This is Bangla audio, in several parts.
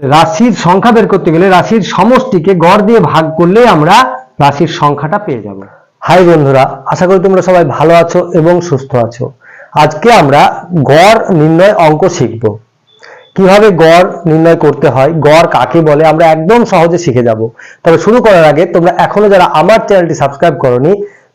রাশির সংখ্যা বের করতে গেলে রাশির সমষ্টিকে গড় দিয়ে ভাগ করলে আমরা রাশির সংখ্যাটা পেয়ে যাব। হাই বন্ধুরা, আশা করি তোমরা সবাই ভালো আছো এবং সুস্থ আছো। আজকে আমরা গড় নির্ণয় অঙ্ক শিখব। কীভাবে গড় নির্ণয় করতে হয়, গড় কাকে বলে, আমরা একদম সহজে শিখে যাব। তবে শুরু করার আগে তোমরা এখনও যারা আমার চ্যানেলটি সাবস্ক্রাইব করনি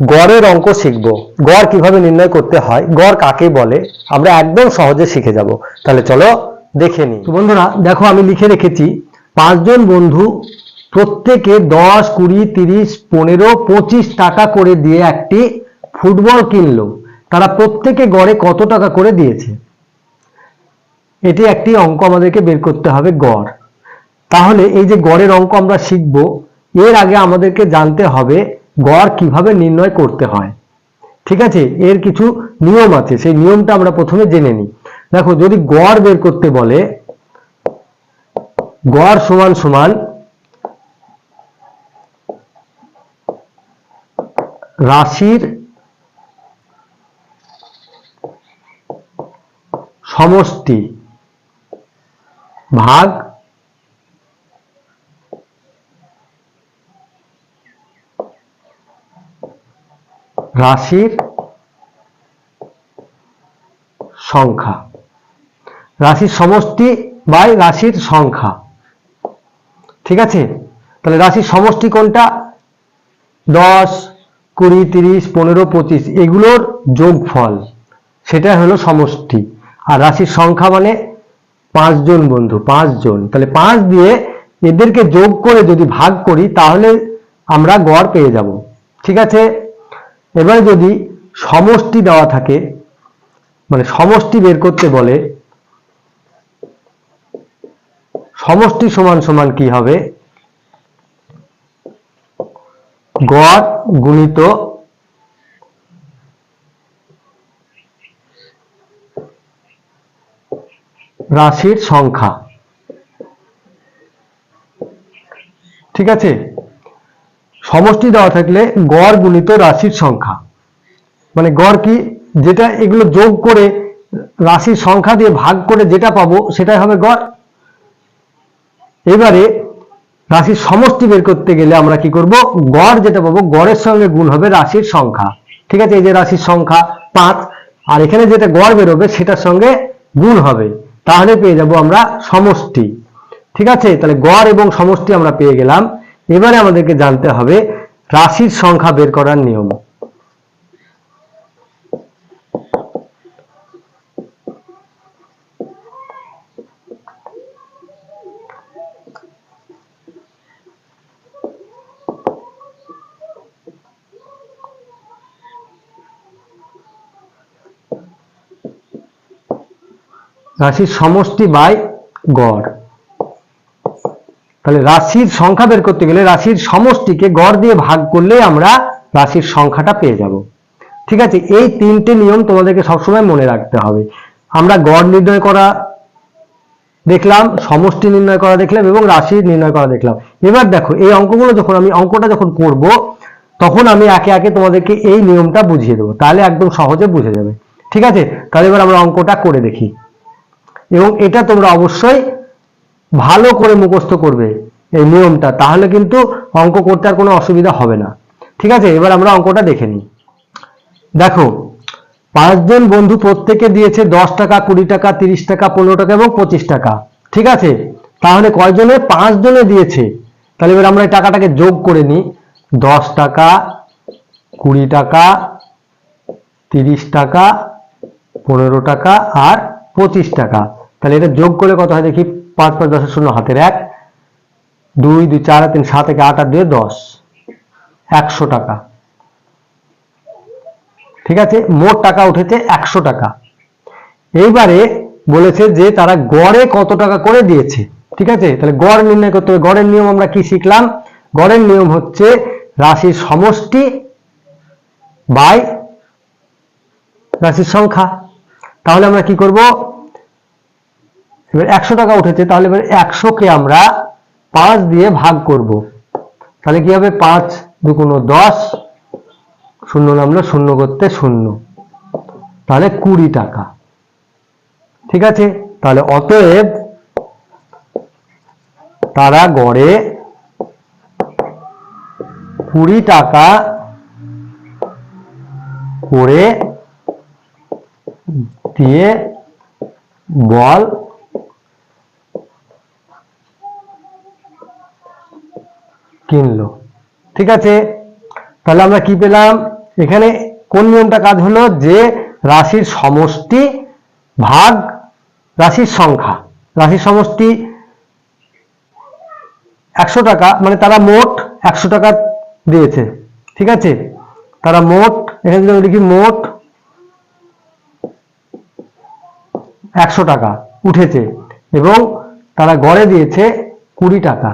গড়ের অঙ্ক শিখব। গড় কীভাবে নির্ণয় করতে হয়, গড় কাকে বলে, আমরা একদম সহজে শিখে যাব। তাহলে চলো দেখে নিই। বন্ধুরা, দেখো আমি লিখে রেখেছি, পাঁচজন বন্ধু প্রত্যেকে দশ, কুড়ি, তিরিশ, পনেরো, পঁচিশ টাকা করে দিয়ে একটি ফুটবল কিনলো। তারা প্রত্যেকে গড়ে কত টাকা করে দিয়েছে? এটি একটি অঙ্ক, আমাদেরকে বের করতে হবে গড়। তাহলে এই যে গড়ের অঙ্ক আমরা শিখব, এর আগে আমাদেরকে জানতে হবে গড় কীভাবে নির্ণয় করতে হয়। ঠিক আছে? এর কিছু নিয়ম আছে। সেই নিয়মটা আমরা প্রথমে জেনে নিই। দেখো, যদি গড় বের করতে বলে, গড় সমান সমান রাশির সমষ্টি ভাগ রাশির সংখ্যা। রাশির সমষ্টি বাই রাশির সংখ্যা। ঠিক আছে? তাহলে রাশির সমষ্টি কোনটা? দশ, কুড়ি, তিরিশ, পনেরো, পঁচিশ, এগুলোর যোগফল। সেটা হলো সমষ্টি। আর রাশির সংখ্যা মানে পাঁচজন বন্ধু, পাঁচজন। তাহলে পাঁচ দিয়ে এদেরকে যোগ করে যদি ভাগ করি, তাহলে আমরা গড় পেয়ে যাব। ঠিক আছে? এবার যদি সমষ্টি দেওয়া থাকে মানে সমষ্টি বের করতে বলে, সমষ্টি সমান সমান কি হবে? গড় গুণিত রাশির সংখ্যা। ঠিক আছে? সমষ্টি দেওয়া থাকলে গড় গুণিত রাশির সংখ্যা। মানে গড় কি? যেটা এগুলো যোগ করে রাশির সংখ্যা দিয়ে ভাগ করে যেটা পাবো সেটাই হবে গড়। এবারে রাশির সমষ্টি বের করতে গেলে আমরা কি করব? গড় যেটা পাবো, গড়ের সঙ্গে গুণ হবে রাশির সংখ্যা। ঠিক আছে? এই যে রাশির সংখ্যা পাঁচ, আর এখানে যেটা গড় বেরোবে সেটার সঙ্গে গুণ হবে। তাহলে পেয়ে যাব আমরা সমষ্টি। ঠিক আছে? তাহলে গড় এবং সমষ্টি আমরা পেয়ে গেলাম। এবারে আমাদেরকে জানতে হবে রাশির সংখ্যা বের করার নিয়ম। রাশির সমষ্টি বাই গড়। তাহলে রাশির সংখ্যা বের করতে গেলে রাশির সমষ্টিকে গড় দিয়ে ভাগ করলে আমরা রাশির সংখ্যাটা পেয়ে যাব। ঠিক আছে, এই তিনটে নিয়ম তোমাদেরকে সবসময় মনে রাখতে হবে। আমরা গড় নির্ণয় করা দেখলাম, সমষ্টি নির্ণয় করা দেখলাম এবং রাশি নির্ণয় করা দেখলাম। এবার দেখো, এই অঙ্কগুলো যখন আমি, অঙ্কটা যখন করব, তখন আমি একে একে তোমাদেরকে এই নিয়মটা বুঝিয়ে দেবো। তাহলে একদম সহজে বুঝে যাবে। ঠিক আছে? তাহলে এবার আমরা অঙ্কটা করে দেখি। এবং এটা তোমরা অবশ্যই ভালো করে মুখস্থ করবে এই নিয়মটা, তাহলে কিন্তু অঙ্ক করতে আর কোনো অসুবিধা হবে না। ঠিক আছে? এবার আমরা অঙ্কটা দেখে নিই। দেখো, পাঁচজন বন্ধু প্রত্যেকে দিয়েছে দশ টাকা, কুড়ি টাকা, তিরিশ টাকা, পনেরো টাকা এবং পঁচিশ টাকা। ঠিক আছে? তাহলে কয়জনে? পাঁচ জনে দিয়েছে। তাহলে এবার আমরা এই টাকাটাকে যোগ করে নিই। দশ টাকা, কুড়ি টাকা, তিরিশ টাকা, পনেরো টাকা আর পঁচিশ টাকা। তাহলে এটা যোগ করে কত হয় দেখি? পাঁচ পাঁচ দশের শূন্য হাতের এক, দুই দুই, চার, তিন, সাত থেকে আট আর দুই দশ। একশো টাকা। ঠিক আছে? মোট টাকা উঠেছে একশো টাকা। এইবারে বলেছে যে তারা গড়ে কত টাকা করে দিয়েছে। ঠিক আছে? তাহলে গড় নির্ণয় করতে হবে। গড়ের নিয়ম আমরা কি শিখলাম? গড়ের নিয়ম হচ্ছে রাশির সমষ্টি বাই রাশির সংখ্যা। তাহলে আমরা কি করব? এবার একশো টাকা উঠেছে, তাহলে এবার একশোকে আমরা পাঁচ দিয়ে ভাগ করব। তাহলে কি হবে? পাঁচ দুগুণ দশ, শূন্য নামলো, শূন্য করতে শূন্য। তাহলে কুড়ি টাকা। ঠিক আছে? তাহলে অতএব তারা গড়ে কুড়ি টাকা করে দিয়ে বল কিনলো। ঠিক আছে? তাহলে আমরা কি পেলাম? এখানে কোন নিয়মটা কাজ হলো? যে রাশির সমষ্টি ভাগ রাশির সংখ্যা। রাশির সমষ্টি একশো টাকা মানে তারা মোট একশো টাকা দিয়েছে। ঠিক আছে? তারা মোট, এখানে যদি লিখি মোট একশো টাকা উঠেছে এবং তারা গড়ে দিয়েছে কুড়ি টাকা।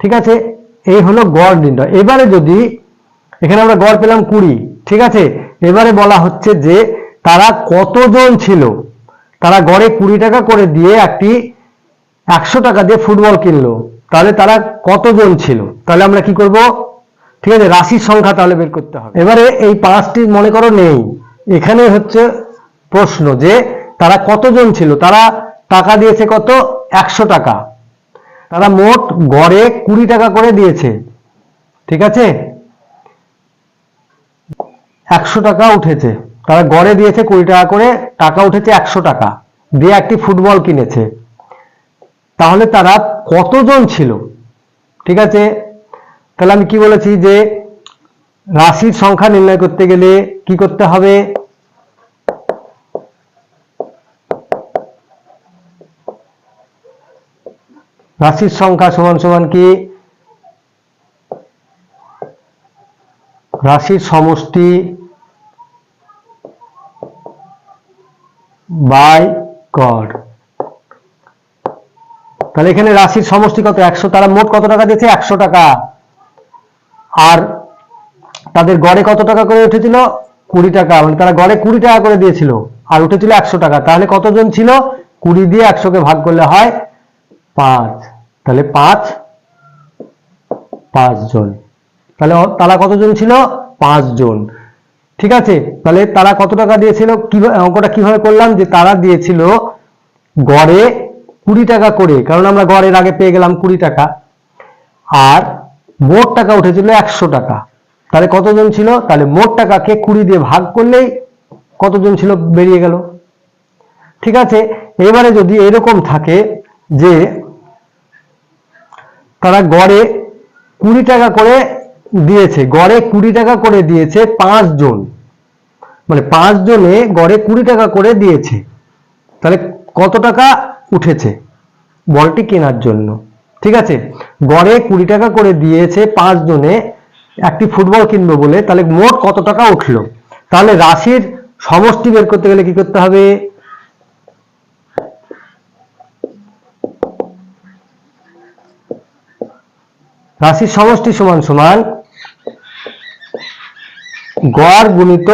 ঠিক আছে? এই হলো গড় নির্ণয়। এবারে যদি এখানে আমরা গড় পেলাম কুড়ি, ঠিক আছে? এবারে বলা হচ্ছে যে তারা কতজন ছিল? তারা গড়ে কুড়ি টাকা করে দিয়ে একটি একশো টাকা দিয়ে ফুটবল কিনলো। তাহলে তারা কতজন ছিল? তাহলে আমরা কি করব? ঠিক আছে, রাশির সংখ্যা তাহলে বের করতে হবে। এবারে এই পাঁচটি মনে করো নেই। এখানে হচ্ছে প্রশ্ন যে তারা কতজন ছিল? তারা টাকা দিয়েছে কত? একশো টাকা। তারা মোট গড়ে কুড়ি টাকা করে দিয়েছে। ঠিক আছে? একশো টাকা উঠেছে। তারা গড়ে দিয়েছে কুড়ি টাকা করে, টাকা উঠেছে একশো টাকা। দিয়ে একটি ফুটবল কিনেছে। তাহলে তারা কতজন ছিল? ঠিক আছে? তাহলে আমি কি বলেছি যে, রাশির সংখ্যা নির্ণয় করতে গেলে কি করতে হবে? রাশির সংখ্যা সমান সমান কি? রাশির সমষ্টি বাই গড়। তাহলে এখানে রাশির সমষ্টি কত? একশো। তারা মোট কত টাকা দিয়েছে? একশো টাকা। আর তাদের গড়ে কত টাকা করে উঠেছিল? কুড়ি টাকা। মানে তারা গড়ে কুড়ি টাকা করে দিয়েছিল। আর উঠেছিল একশো টাকা। তাহলে কতজন ছিল? কুড়ি দিয়ে একশোকে ভাগ করলে হয় পাঁচ। তাহলে পাঁচ পাঁচ জন। তাহলে তারা কতজন ছিল? পাঁচ জন। ঠিক আছে? তাহলে তারা কত টাকা দিয়েছিল? কীভাবে অঙ্কটা কীভাবে করলাম? যে তারা দিয়েছিল গড়ে কুড়ি টাকা করে। কারণ আমরা গড়ের আগে পেয়ে গেলাম কুড়ি টাকা। আর মোট টাকা উঠেছিল একশো টাকা। তাহলে কতজন ছিল? তাহলে মোট টাকাকে কুড়ি দিয়ে ভাগ করলেই কতজন ছিল? বেরিয়ে গেল। ঠিক আছে? এবারে যদি এরকম থাকে যে তারা গড়ে কুড়ি টাকা করে দিয়েছে, গড়ে কুড়ি টাকা করে দিয়েছে পাঁচ জন। মানে পাঁচ জনে গড়ে কুড়ি টাকা করে দিয়েছে। তাহলে কত টাকা উঠেছে বলটি কেনার জন্য? ঠিক আছে? গড়ে কুড়ি টাকা করে দিয়েছে পাঁচ জনে একটি ফুটবল কিনবো বলে, তাহলে মোট কত টাকা উঠল? তাহলে রাশির সমষ্টি বের করতে গেলে কি করতে হবে? রাশির সমষ্টি সমান সমান গড় গুণিত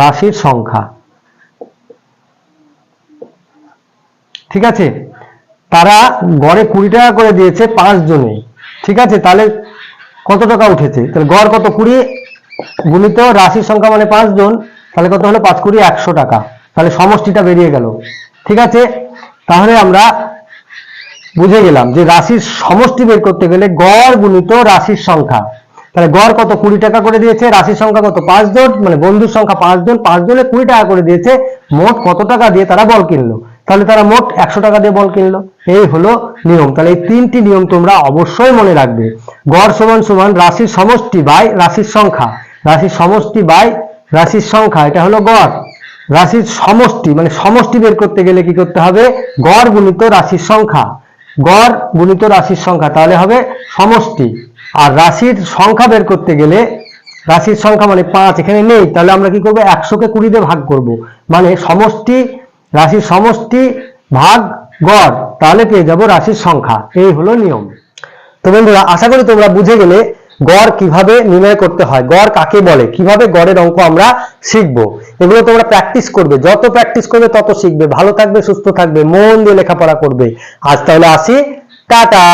রাশির সংখ্যা। ঠিক আছে? তারা গড়ে কুড়ি টাকা করে দিয়েছে পাঁচ জনে। ঠিক আছে? তাহলে কত টাকা উঠেছে? তাহলে গড় কত? কুড়ি গুণিত রাশির সংখ্যা মানে পাঁচ জন। তাহলে কত হলো? পাঁচ কুড়ি একশো টাকা। তাহলে সমষ্টিটা বেরিয়ে গেল। ঠিক আছে? তাহলে আমরা বুঝে গেলাম যে রাশির সমষ্টি বের করতে গেলে গড় গুণিত রাশির সংখ্যা। তাহলে গড় কত কুড়ি টাকা করে দিয়েছে? রাশির সংখ্যা কত? পাঁচ জন মানে বন্ধুর সংখ্যা পাঁচ জন পাঁচ জনে কুড়ি টাকা করে দিয়েছে। মোট কত টাকা দিয়ে তারা বল কিনলো? তাহলে তারা মোট একশো টাকা দিয়ে বল কিনলো। এই হলো নিয়ম। তাহলে এই তিনটি নিয়ম তোমরা অবশ্যই মনে রাখবে। গড় সমান সমান রাশির সমষ্টি বাই রাশির সংখ্যা। রাশির সমষ্টি বাই রাশির সংখ্যা, এটা হলো গড়। রাশির সমষ্টি মানে সমষ্টি বের করতে গেলে কি করতে হবে? গড় গুণিত রাশির সংখ্যা। গড় গুণিত রাশির সংখ্যা, তাহলে হবে সমষ্টি। আর রাশির সংখ্যা বের করতে গেলে, রাশির সংখ্যা মানে পাঁচ, এখানে নেই, তাহলে আমরা কি করব? একশোকে কুড়ি দিয়ে ভাগ করব। মানে সমষ্টি, রাশির সমষ্টি ভাগ গড়, তাহলে পেয়ে যাব রাশির সংখ্যা। এই হলো নিয়ম। তো বন্ধুরা, আশা করি তোমরা বুঝে গেলে গড় কীভাবে নির্ণয় করতে হয়, গড় কাকে বলে, কীভাবে গড়ের অঙ্ক আমরা শিখব, এগুলো তোমরা প্র্যাকটিস করবে, যত প্র্যাকটিস করবে তত শিখবে, ভালো থাকবে, সুস্থ থাকবে, মন দিয়ে লেখাপড়া করবে। আজ তাহলে আসি, টাটা!